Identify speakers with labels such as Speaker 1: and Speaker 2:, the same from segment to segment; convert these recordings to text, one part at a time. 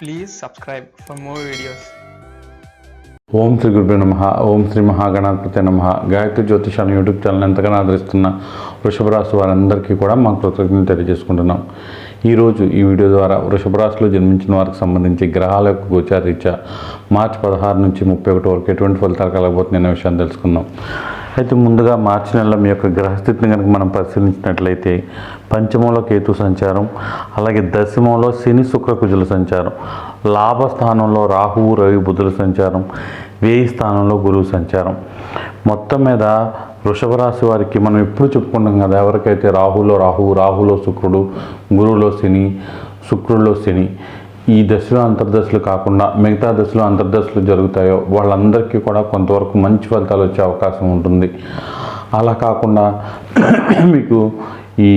Speaker 1: Please subscribe for more videos
Speaker 2: ఓం శ్రీ గురుభ్యో నమ ఓం శ్రీ మహాగణాధిపతి నమ. గాయత్రి జ్యోతిషాన్ని యూట్యూబ్ ఛానల్ ఎంతగానో ఆదరిస్తున్న వృషభ రాశి వారందరికీ కూడా మా కృతజ్ఞతలు తెలియజేసుకుంటున్నాం. ఈరోజు ఈ వీడియో ద్వారా వృషభ రాశిలో జన్మించిన వారికి సంబంధించి గ్రహాల యొక్క గోచారీత్యా మార్చి పదహారు నుంచి ముప్పై ఒకటి వరకు ఎటువంటి ఫలితాలు కలగబోతుంది అనే విషయాన్ని తెలుసుకుందాం. అయితే ముందుగా మార్చి నెలలో మీ యొక్క గ్రహస్థితిని కనుక మనం పరిశీలించినట్లయితే పంచమంలో కేతు సంచారం అలాగే దశమంలో శని శుక్ర కుజుల సంచారం లాభస్థానంలో రాహువు రవి బుధుల సంచారం వేయి స్థానంలో గురువు సంచారం. మొత్తం మీద వృషభ రాశి వారికి మనం ఎప్పుడు చెప్పుకుంటాం కదా ఎవరికైతే రాహులో రాహువు రాహులో శుక్రుడు గురువులో శని శుక్రుడిలో శని ఈ దశలో అంతర్దశలు కాకుండా మిగతా దశలో అంతర్దశలు జరుగుతాయో వాళ్ళందరికీ కూడా కొంతవరకు మంచి ఫలితాలు వచ్చే అవకాశం ఉంటుంది. అలా కాకుండా మీకు ఈ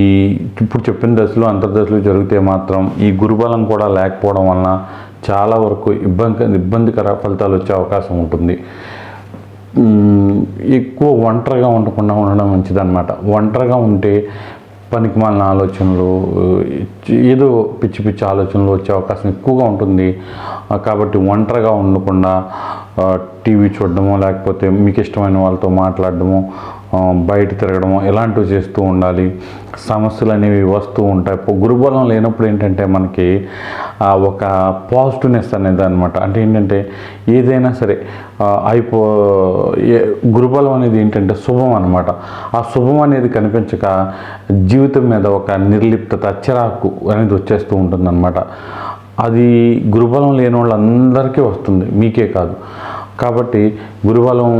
Speaker 2: ఇప్పుడు చెప్పిన దశలో అంతర్దశలు జరిగితే మాత్రం ఈ గురుబలం కూడా లేకపోవడం వలన చాలా వరకు ఇబ్బంది ఇబ్బందికర ఫలితాలు వచ్చే అవకాశం ఉంటుంది. ఎక్కువ ఒంటరిగా ఉండకుండా ఉండడం మంచిదన్నమాట. ఒంటరిగా ఉంటే పనికిమాలిన ఆలోచనలు ఏదో పిచ్చి పిచ్చి ఆలోచనలు వచ్చే అవకాశం ఎక్కువగా ఉంటుంది. కాబట్టి ఒంటరిగా ఉండకుండా టీవీ చూడడము లేకపోతే మీకు ఇష్టమైన వాళ్ళతో మాట్లాడడము బయట తిరగడము ఇలాంటివి చేస్తూ ఉండాలి. సమస్యలు అనేవి వస్తూ ఉంటాయి. గురుబలం లేనప్పుడు ఏంటంటే మనకి ఒక పాజిటివ్నెస్ అనేది అనమాట అంటే ఏంటంటే ఏదైనా సరే అయిపో గురుబలం అనేది ఏంటంటే శుభం అనమాట ఆ శుభం అనేది కనిపించక జీవితం మీద ఒక నిర్లిప్తత చిరాకు అనేది వచ్చేస్తూ ఉంటుందన్నమాట. అది గురుబలం లేని వాళ్ళందరికీ వస్తుంది. మీకే కాదు. కాబట్టి గురుబలం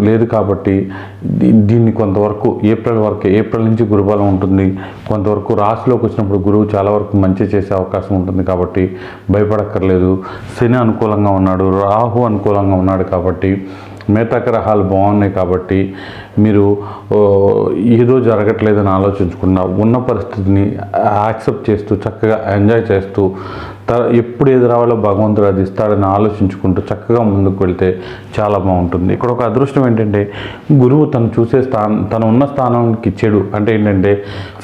Speaker 2: లేదు కాబట్టి దీ- దీన్ని కొంతవరకు ఏప్రిల్ వరకు ఏప్రిల్ నుంచి గురుబలం ఉంటుంది. కొంతవరకు రాశిలోకి వచ్చినప్పుడు గురువు చాలా వరకు మంచి చేసే అవకాశం ఉంటుంది కాబట్టి భయపడక్కర్లేదు. శని అనుకూలంగా ఉన్నాడు రాహు అనుకూలంగా ఉన్నాడు కాబట్టి మిగతా గ్రహాలు బాగున్నాయి కాబట్టి మీరు ఏదో జరగట్లేదని ఆలోచించకుండా ఉన్న పరిస్థితిని యాక్సెప్ట్ చేస్తూ చక్కగా ఎంజాయ్ చేస్తూ ఎప్పుడు ఏది రావాలో భగవంతుడు అది ఇస్తాడని ఆలోచించుకుంటూ చక్కగా ముందుకు వెళ్తే చాలా బాగుంటుంది. ఇక్కడ ఒక అదృష్టం ఏంటంటే గురువు తను చూసే స్థానం తను ఉన్న స్థానానికి చెడు అంటే ఏంటంటే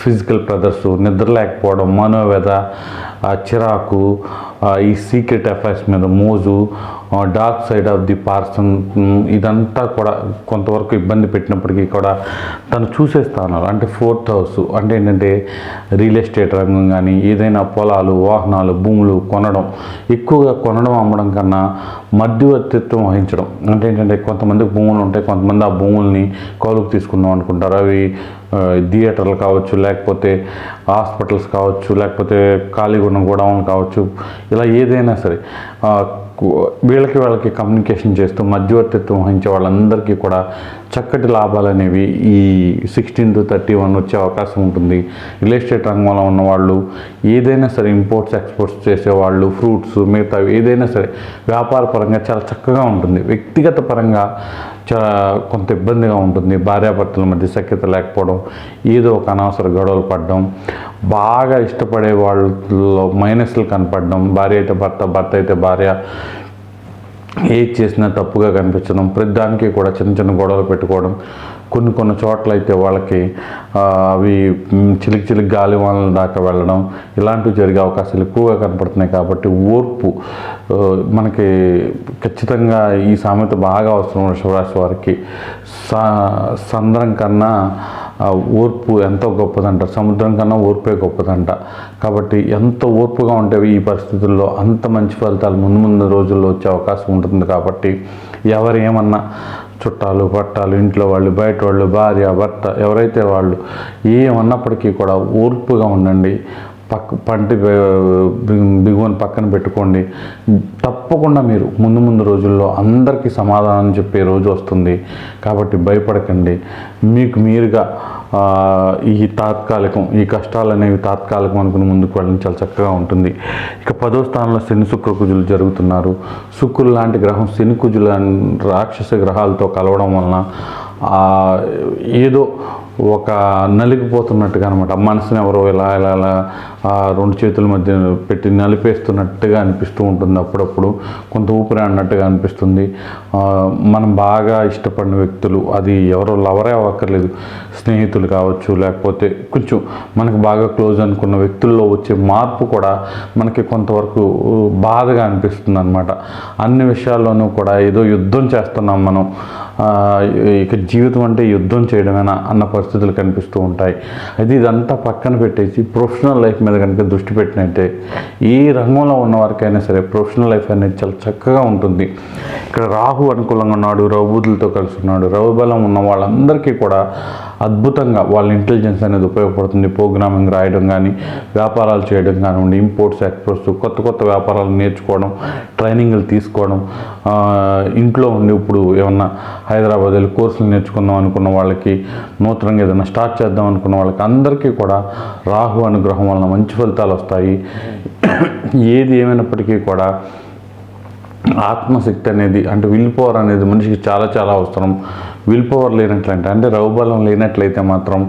Speaker 2: ఫిజికల్ ప్రదర్శు నిద్ర లేకపోవడం మనోవ్యధ చిరాకు ఈ సీక్రెట్ అఫైర్స్ మీద మోజు dark side of the person ఇదంతా కూడా కొంతవరకు ఇబ్బంది పెట్టినప్పటికీ కూడా తను చూసే స్థానాలు అంటే ఫోర్త్ హౌస్ అంటే ఏంటంటే రియల్ ఎస్టేట్ రంగం కానీ ఏదైనా పొలాలు వాహనాలు భూములు కొనడం ఎక్కువగా కొనడం అమ్మడం కన్నా మధ్యవర్తిత్వం వహించడం. అంటే ఏంటంటే కొంతమంది భూములు ఉంటాయి కొంతమంది ఆ భూముల్ని కౌలుకు తీసుకుందాం అనుకుంటారు. అవి థియేటర్లు కావచ్చు లేకపోతే హాస్పిటల్స్ కావచ్చు లేకపోతే ఖాళీగా ఉన్న గోడౌన్ కావచ్చు ఇలా ఏదైనా సరే. వీళ్ళకి వాళ్ళకి కమ్యూనికేషన్ చేస్తూ మధ్యవర్తిత్వం వహించే వాళ్ళందరికీ కూడా చక్కటి లాభాలు అనేవి ఈ సిక్స్టీన్ టు థర్టీ వన్ వచ్చే అవకాశం ఉంటుంది. రియల్ ఎస్టేట్ రంగంలో ఉన్న వాళ్ళు ఏదైనా సరే ఇంపోర్ట్స్ ఎక్స్పోర్ట్స్ చేసేవాళ్ళు ఫ్రూట్స్ మిగతా ఏదైనా సరే వ్యాపార పరంగా చాలా చక్కగా ఉంటుంది. వ్యక్తిగత పరంగా కొంత ఇబ్బందిగా ఉంటుంది. భార్యాభర్తల మధ్య సఖ్యత లేకపోవడం ఏదో ఒక అనవసర గొడవలు పడడం బాగా ఇష్టపడే వాళ్ళలో మైనస్లు కనపడడం భార్య అయితే భర్త భర్త అయితే భార్య ఏది చేసినా తప్పుగా కనిపించడం ప్రతిదానికి కూడా చిన్న చిన్న గొడవలు పెట్టుకోవడం కొన్ని కొన్ని చోట్ల అయితే వాళ్ళకి అవి చిలికి చిలికి గాలి వానల దాకా వెళ్ళడం ఇలాంటివి జరిగే అవకాశాలు ఎక్కువగా కనపడుతున్నాయి కాబట్టి ఓర్పు మనకి ఖచ్చితంగా ఈ సామెత బాగా అవసరం వృషభరాశి వారికి. సా సంద్రం కన్నా ఓర్పు ఎంతో గొప్పదంట. సముద్రం కన్నా ఓర్పే గొప్పదంట. కాబట్టి ఎంత ఓర్పుగా ఉంటే ఈ పరిస్థితుల్లో అంత మంచి ఫలితాలు ముందు ముందు రోజుల్లో వచ్చే అవకాశం ఉంటుంది కాబట్టి ఎవరు ఏమన్నా చుట్టాలు పట్టాలు ఇంట్లో వాళ్ళు బయట వాళ్ళు భార్య భర్త ఎవరైతే వాళ్ళు ఏమన్నప్పటికీ కూడా ఓర్పుగా ఉండండి. పక్క పంటి దిగువని పక్కన పెట్టుకోండి. తప్పకుండా మీరు ముందు ముందు రోజుల్లో అందరికీ సమాధానం చెప్పే రోజు వస్తుంది. కాబట్టి భయపడకండి. మీకు మీరుగా ఈ తాత్కాలికం ఈ కష్టాలు అనేవి తాత్కాలికం అనుకుని ముందుకు వెళ్ళడం చాలా చక్కగా ఉంటుంది. ఇక పదో స్థానంలో శని శుక్రకుజులు జరుగుతున్నారు. శుక్రుడు లాంటి గ్రహం శని కుజుల రాక్షస గ్రహాలతో కలవడం వలన ఏదో ఒక నలిగిపోతున్నట్టుగా అనమాట మనసుని ఎవరో ఇలా ఇలా ఇలా ఆ రెండు చేతుల మధ్య పెట్టి నలిపేస్తున్నట్టుగా అనిపిస్తూ ఉంటుంది అప్పుడప్పుడు. కొంత ఊపిరి అన్నట్టుగా అనిపిస్తుంది. మనం బాగా ఇష్టపడిన వ్యక్తులు అది ఎవరో లవరే అవ్వక్కర్లేదు. స్నేహితులు కావచ్చు లేకపోతే కొంచెం మనకు బాగా క్లోజ్ అనుకున్న వ్యక్తుల్లో వచ్చే మార్పు కూడా మనకి కొంతవరకు బాధగా అనిపిస్తుంది అనమాట అన్ని విషయాల్లోనూ కూడా ఏదో యుద్ధం చేస్తున్నాం మనం. ఇక జీవితం అంటే యుద్ధం చేయడమేనా అన్న పరిస్థితులు కనిపిస్తూ ఉంటాయి. అయితే ఇదంతా పక్కన పెట్టేసి ప్రొఫెషనల్ లైఫ్ మీద కనుక దృష్టి పెట్టినట్టే ఏ రంగంలో ఉన్న వారికైనా సరే ప్రొఫెషనల్ లైఫ్ అనేది చాలా చక్కగా ఉంటుంది. ఇక్కడ రాహు అనుకూలంగా ఉన్నాడు రఘుబుద్ధులతో కలిసి ఉన్నాడు రఘుబలం ఉన్న వాళ్ళందరికీ కూడా అద్భుతంగా వాళ్ళ ఇంటెలిజెన్స్ అనేది ఉపయోగపడుతుంది. ప్రోగ్రామింగ్ రాయడం కానీ వ్యాపారాలు చేయడం కానివ్వండి ఇంపోర్ట్స్ ఎక్స్పోర్ట్స్ కొత్త కొత్త వ్యాపారాలు నేర్చుకోవడం ట్రైనింగ్లు తీసుకోవడం ఇంట్లో ఉండి ఇప్పుడు ఏమన్నా హైదరాబాద్ వెళ్ళి కోర్సులు నేర్చుకుందాం అనుకున్న వాళ్ళకి నూతనంగా ఏదైనా స్టార్ట్ చేద్దాం అనుకున్న వాళ్ళకి అందరికీ కూడా రాహు అనుగ్రహం వలన మంచి ఫలితాలు వస్తాయి. ఏది ఏమైనప్పటికీ కూడా ఆత్మశక్తి అనేది అంటే విల్ పవర్ అనేది మనిషికి చాలా చాలా అవసరం. విల్ పవర్ లేనట్లయితే అంటే రౌబలం లేనట్లయితే మాత్రం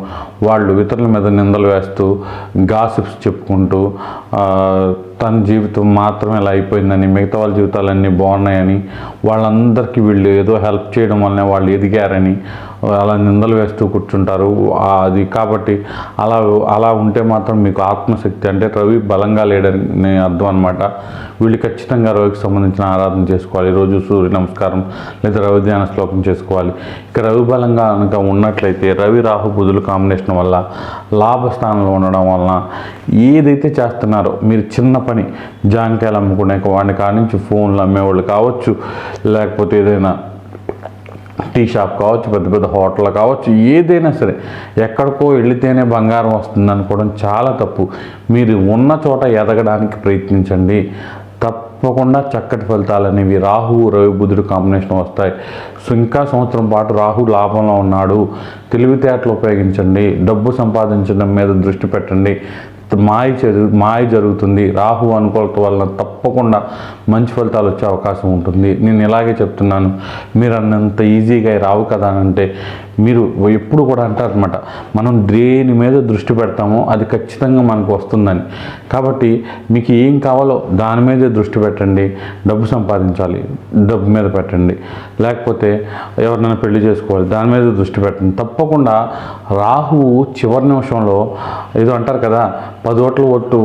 Speaker 2: వాళ్ళు ఇతరుల మీద నిందలు వేస్తూ గాసిప్స్ చెప్పుకుంటూ తన జీవితం మాత్రమే ఇలా అయిపోయిందని మిగతా వాళ్ళ జీవితాలన్నీ బాగున్నాయని వాళ్ళందరికీ వీళ్ళు ఏదో హెల్ప్ చేయడం వల్లనే వాళ్ళు ఎదిగారని అలా నిందలు వేస్తూ కూర్చుంటారు. అది కాబట్టి అలా అలా ఉంటే మాత్రం మీకు ఆత్మశక్తి అంటే రవి బలంగా లేడని అర్థం అనమాట వీళ్ళు ఖచ్చితంగా రవికి సంబంధించిన ఆరాధన చేసుకోవాలి. రోజు సూర్య నమస్కారం లేదా రవి ధ్యాన శ్లోకం చేసుకోవాలి. ఇక రవి బలంగా కనుక ఉన్నట్లయితే రవి రాహు బుధుల కాంబినేషన్ వల్ల లాభస్థానంలో ఉండడం వలన ఏదైతే చేస్తున్నారో మీరు చిన్న పని. జాంకాయలు అమ్ముకునే వాడిని కాడి నుంచి ఫోన్లు అమ్మేవాళ్ళు కావచ్చు లేకపోతే ఏదైనా టీ షాప్ కావచ్చు పెద్ద పెద్ద హోటల్ కావచ్చు ఏదైనా సరే ఎక్కడికో వెళితేనే బంగారం వస్తుంది అనుకోవడం చాలా తప్పు. మీరు ఉన్న చోట ఎదగడానికి ప్రయత్నించండి. తప్పకుండా చక్కటి ఫలితాలు అనేవి రాహు రవి బుధుడు కాంబినేషన్ వస్తాయి. సో ఇంకా సంవత్సరం పాటు రాహు లాభంలో ఉన్నాడు. తెలివితేటలు ఉపయోగించండి. డబ్బు సంపాదించడం మీద దృష్టి పెట్టండి. మాయ మాయ జరుగుతుంది. రాహు అనుకూలత వలన తప్పకుండా మంచి ఫలితాలు వచ్చే అవకాశం ఉంటుంది. నేను ఇలాగే చెప్తున్నాను. మీరు అన్నంత ఈజీగా రావు కదా అని అంటే మీరు ఎప్పుడు కూడా అంటారనమాట మనం దేని మీద దృష్టి పెడతామో అది ఖచ్చితంగా మనకు వస్తుందని. కాబట్టి మీకు ఏం కావాలో దాని మీదే దృష్టి పెట్టండి. డబ్బు సంపాదించాలి. డబ్బు మీద పెట్టండి. లేకపోతే ఎవరినైనా పెళ్ళి చేసుకోవాలి. దాని మీద దృష్టి పెట్టండి. తప్పకుండా రాహువు చివరి నిమిషంలో ఏదో అంటారు కదా పది ఓట్ల ఓటు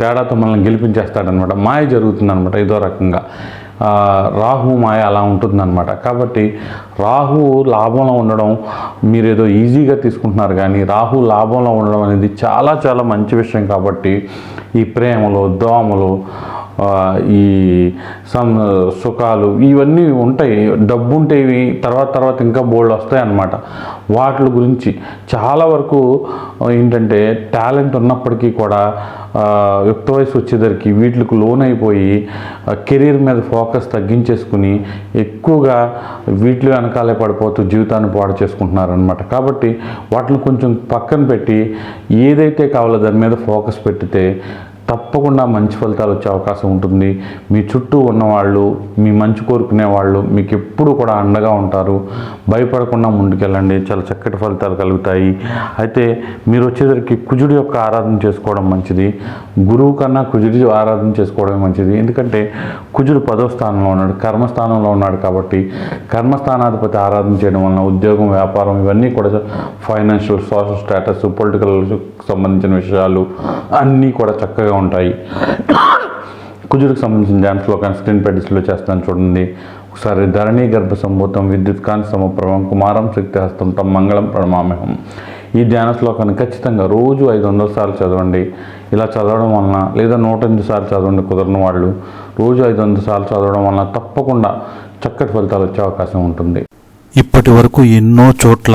Speaker 2: తేడాతో మనల్ని గెలిపించేస్తాడనమాట. మాయ జరుగుతుందనమాట ఇదో రకంగా. రాహు మాయ అలా ఉంటుందన్నమాట కాబట్టి రాహు లాభంలో ఉండడం మీరు ఏదో ఈజీగా తీసుకుంటున్నారు కానీ రాహు లాభంలో ఉండడం అనేది చాలా చాలా మంచి విషయం కాబట్టి ఈ ప్రేమలు దోమలు ఈ సమ్ సుఖాలు ఇవన్నీ ఉంటాయి. డబ్బు ఉంటేవి తర్వాత తర్వాత ఇంకా బోల్డ్ వస్తాయి అన్నమాట. వాటి గురించి చాలా వరకు ఏంటంటే టాలెంట్ ఉన్నప్పటికీ కూడా యుక్త వయసు వచ్చేసరికి వీటికి లోన్ అయిపోయి కెరీర్ మీద ఫోకస్ తగ్గించేసుకుని ఎక్కువగా వీటిలో వెనకాలే పడిపోతూ జీవితాన్ని పాడు చేసుకుంటున్నారు అనమాట కాబట్టి వాటిని కొంచెం పక్కన పెట్టి ఏదైతే కావాలో దాని మీద ఫోకస్ పెట్టితే తప్పకుండా మంచి ఫలితాలు వచ్చే అవకాశం ఉంటుంది. మీ చుట్టూ ఉన్నవాళ్ళు మీ మంచి కోరుకునే వాళ్ళు మీకు ఎప్పుడు కూడా అండగా ఉంటారు. భయపడకుండా ముందుకెళ్ళండి. చాలా చక్కటి ఫలితాలు కలుగుతాయి. అయితే మీరు వచ్చేసరికి కుజుడి యొక్క ఆరాధన చేసుకోవడం మంచిది. గురువు కన్నా కుజుడి ఆరాధన చేసుకోవడమే మంచిది. ఎందుకంటే కుజుడు పదో స్థానంలో ఉన్నాడు కర్మస్థానంలో ఉన్నాడు కాబట్టి కర్మస్థానాధిపతి ఆరాధన చేయడం వలన ఉద్యోగం వ్యాపారం ఇవన్నీ కూడా ఫైనాన్షియల్ సోషల్ స్టేటస్ పొలిటికల్ సంబంధించిన విషయాలు అన్నీ కూడా చక్కగా ఉంటాయి. కుజుడికి సంబంధించిన డ్యాన్స్ శ్లోకాన్ని స్క్రీన్ పెడిస్లో చేస్తాను చూడండి. ఒకసారి ధరణి గర్భ సంభూతం విద్యుత్ కాంతి సమప్రభం కుమారం శక్తి హస్తంతం మంగళం ప్రణమామ్యహం. ఈ ధ్యాన శ్లోకాన్ని ఖచ్చితంగా రోజు ఐదు వందల సార్లు చదవండి. ఇలా చదవడం వలన లేదా నూట ఎనిమిది సార్లు చదవండి కుదరని వాళ్ళు రోజు ఐదు వందల సార్లు చదవడం వలన తప్పకుండా చక్కటి ఫలితాలు వచ్చే అవకాశం ఉంటుంది.
Speaker 3: ఇప్పటి వరకు ఎన్నో చోట్ల